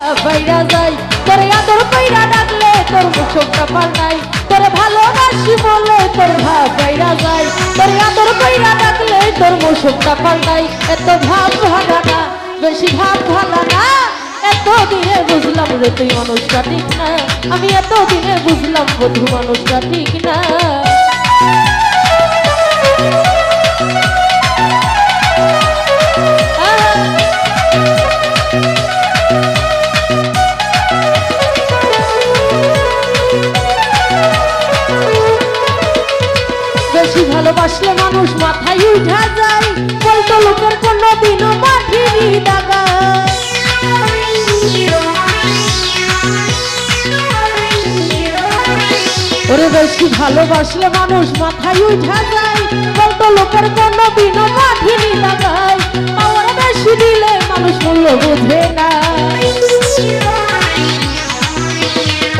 বাইরা যাই, তোরে আদর কইরা ডাকলে তোর মুখটা পাল্টাই। তোরে ভালোবাসি বলে তোর ভাব বাইরা যাই তোরে আদর কইরা ডাকলে তোর মুখটা পাল্টাই। এত ভাব ভালা না, বেশি ভাব ভালা না। এত দিনে বুঝলাম রে তুই মানুষটা ঠিক না। আমি এত দিনে বুঝলাম বধু মানুষটা ঠিক না। ভালোবাসলে মানুষ মাথায় উঠা যায়, বলতো লোকের কোনো দিনও মাঠিনি দাগা ওরে বেশি ভালোবাসলে মানুষ মাথায় উঠা যায়, বলতো লোকের কোনো দিনও মাঠিনি দাগায়। পাওয়ার বেশি দিলে মানুষ মূল্য বোঝে না।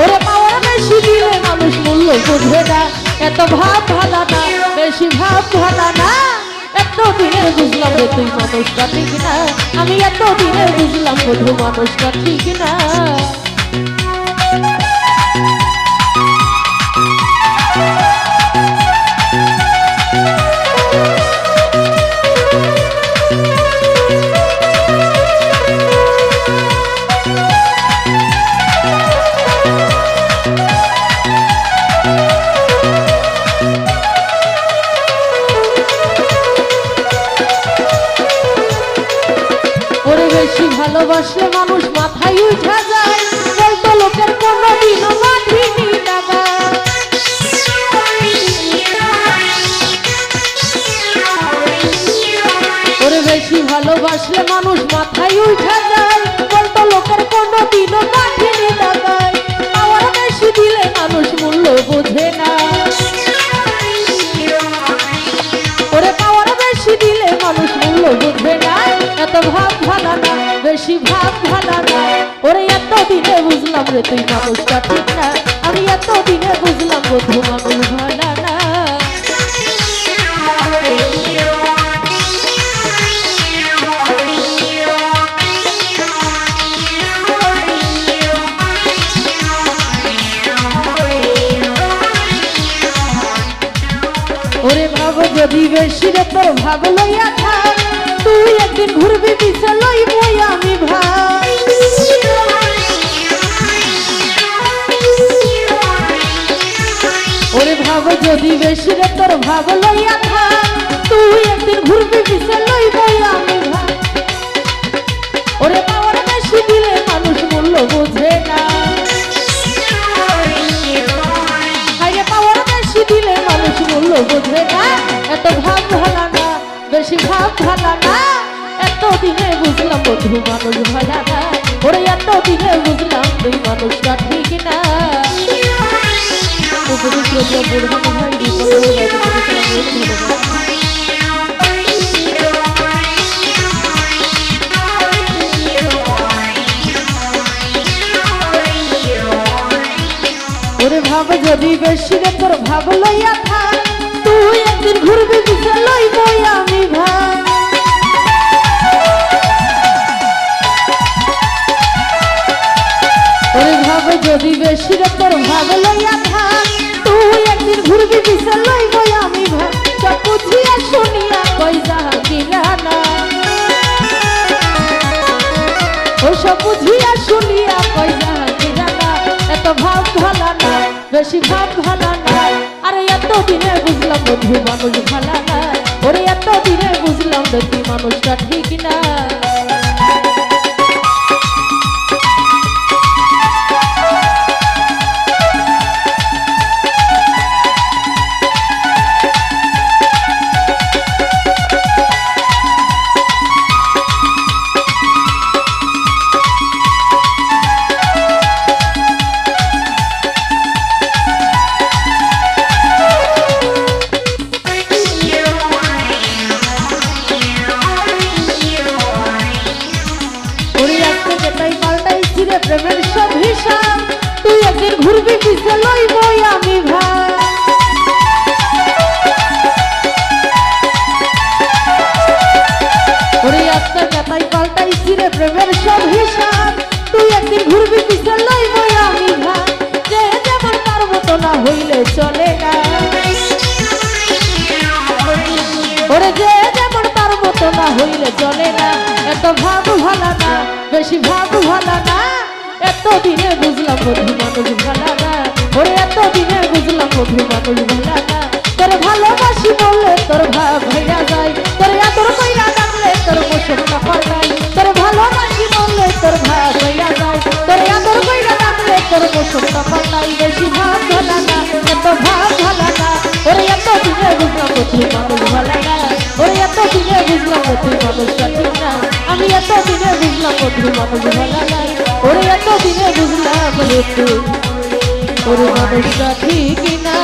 ওরে পাওয়ার বেশি দিলে মানুষ মূল্য না। এত ভালা দিনে বুঝলাম রে তুই মানুষটা ঠিক না। আমি এত দিনে বুঝলাম বধু মানুষটা ঠিক না। ভালোবাসলে মানুষ মাথায় উঠা যায়, বলতো লোকের কোনো দিনও ভালোবাসলে মানুষ মাথায় উঠা যায়, বলতো লোকের কোনো দিনও রে, তুই মানুষটা ঠিক না? আমি এত দিনে বুঝলাম বন্ধু, মানুষ ভাব, যদি বেশি রে তোর ভাব লইয়া তুই একদিন ঘুরবি, পিছে লইবই যদি বেশি রে তোর ভাব লইয়া থাক তুই একদিন ঘুরবি পিছে লইবই আমি ওরে পাওয়ার বেশি দিলে মানুষ মূল্য বোঝে না। আগে পাওয়ার বেশি দিলে মানুষ মূল্য বোঝে না। এত ভাব ভালা না বেশি ভাব ভালা না। এত দিনে বুঝলাম বধু মানুষ ভালা না। ওরে এত দিনে বুঝলাম তুই মানুষটা ঠিক না। উপযুক্ত করে ধন্যবাদ। ওরে ভাব যদি বেশি রে, তোর ভাব লইয়া থাক তুই একদিন ঘুরবি পিছে লইবই আমি ভাই ওরে ভাব লইবই বুঝিয়া শুনিয়া কইয়া যাহা কিনা না এত ভাব ভালো না বেশি ভাব ভালো না আরে এত দিনে বুঝলাম বন্ধু মানুষ ভালো না ওরে এত দিনে বুঝলাম দেখি মানুষটা ঠিক না ঘুরবি পিছে লইবই আমি ভাই। ওরে আজকে যেটাই পাল্টাইছি রে প্রেমের সব হিসাব। তুই একদিন পিছে লইব আমি ভাই। যে যেমন তার মতো না হইলে চলে না। এত ভাব ভালা না, বেশি ভাব ভালা না। এত দিনে বুঝলাম বধু মানুষ ভালা না। ওরে এত দিনে বুঝলাম বধু মানুষ ভালা তোর ভালোবাসি বললে তোর ভাব ভাইয়া যায়। তোর এতর কইরা ডাকলে তোর মোশক না পাল্টাই তোর ভালোবাসি বললে তোর ভাব ভাইয়া যায়। তোর এতর কইরা তোর মোশক না পাল্টাই বেশি ভাব ভালা না, এত ভাব ভালা না। ওরে এত বুঝলাম বধু মানুষ ভালা না। ওরে এত দিনে বুঝলাম বধু মানুষ আমি এত দিনে বুঝলাম বধু মানুষ ভালা ওরে এত দিনে বুঝলাম তুই ওরে মানুষটা ঠিক না